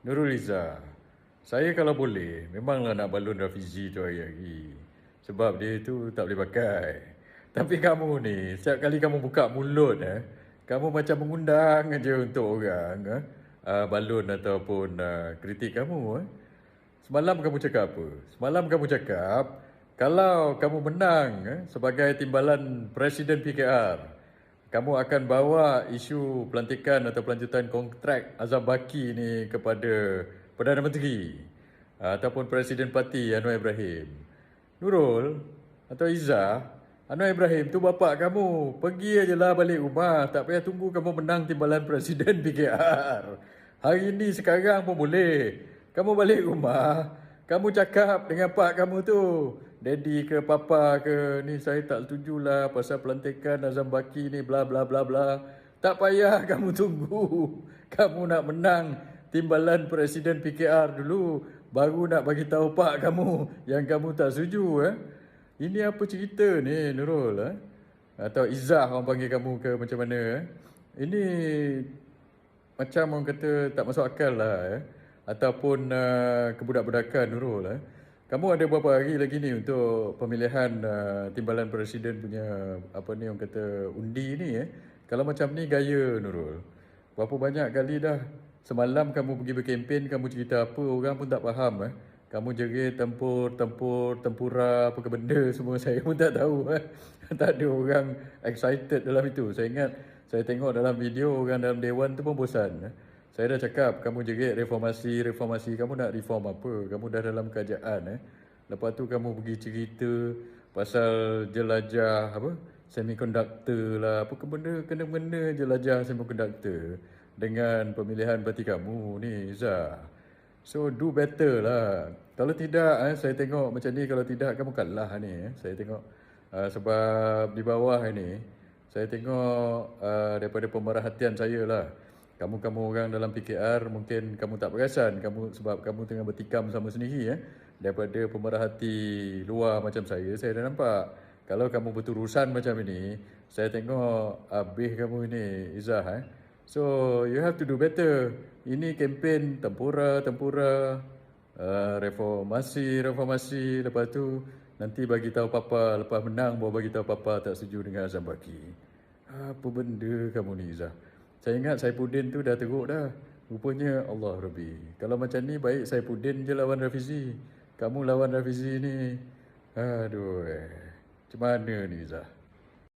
Nurul Izzah. Saya kalau boleh, memanglah nak balon Rafizi tu hari-hari. Sebab dia tu tak boleh pakai. Tapi kamu ni, setiap kali kamu buka mulut, eh, kamu macam mengundang aja untuk orang eh, uh, balon ataupun uh, kritik kamu. Eh. Semalam kamu cakap apa? Semalam kamu cakap, kalau kamu menang eh, sebagai timbalan Presiden PKR, kamu akan bawa isu pelantikan atau pelanjutan kontrak Azam Baki ni kepada Perdana Menteri ataupun Presiden Parti Anwar Ibrahim. Nurul atau Izzah, Anwar Ibrahim tu bapak kamu. Pergi aje lah balik rumah. Tak payah tunggu kamu menang timbalan Presiden PKR. Hari ni sekarang pun boleh. Kamu balik rumah, kamu cakap dengan pak kamu tu, Daddy ke papa ke, ni saya tak setuju lah pasal pelantikan Azam Baki ni bla bla bla bla. Tak payah kamu tunggu. Kamu nak menang timbalan Presiden PKR dulu, baru nak bagi tahu pak kamu yang kamu tak setuju eh. Ini apa cerita ni Nurul eh? Atau Izzah orang panggil kamu ke macam mana eh? Ini macam orang kata tak masuk akal lah eh? Ataupun uh, kebudak-budakan Nurul eh? Kamu ada berapa hari lagi ni untuk pemilihan uh, timbalan presiden punya apa ni orang kata undi ni eh? Kalau macam ni gaya Nurul. Berapa banyak kali dah semalam kamu pergi berkempen kamu cerita apa orang pun tak faham eh? Kamu jerit tempur, tempur, tempura, apa ke benda semua saya pun tak tahu. Eh. tak ada orang excited dalam itu. Saya ingat saya tengok dalam video orang dalam dewan tu pun bosan. Eh. Saya dah cakap kamu jerit reformasi, reformasi. Kamu nak reform apa? Kamu dah dalam kerajaan. Eh. Lepas tu kamu pergi cerita pasal jelajah apa? Semiconductor lah. Apa ke benda kena-mena jelajah semiconductor dengan pemilihan parti kamu ni Izzah. So do better lah. Kalau tidak eh, saya tengok macam ni kalau tidak kamu kalah ni eh. Saya tengok uh, sebab di bawah ini saya tengok uh, daripada pemerhatian saya lah. Kamu-kamu orang dalam PKR mungkin kamu tak perasan kamu sebab kamu tengah bertikam sama sendiri eh. Daripada pemerhati luar macam saya saya dah nampak. Kalau kamu berurusan macam ini, saya tengok habis kamu ini Izzah eh. So you have to do better. Ini kempen tempura, tempura, uh, reformasi, reformasi. Lepas tu nanti bagi tahu papa lepas menang baru bagi tahu papa tak setuju dengan Azam Baki. Apa benda kamu ni Izzah? Saya ingat Saipudin tu dah teruk dah. Rupanya Allah Rabbi. Kalau macam ni baik Saipudin je lawan Rafizi. Kamu lawan Rafizi ni. Aduh. Eh. Macam mana ni Izzah?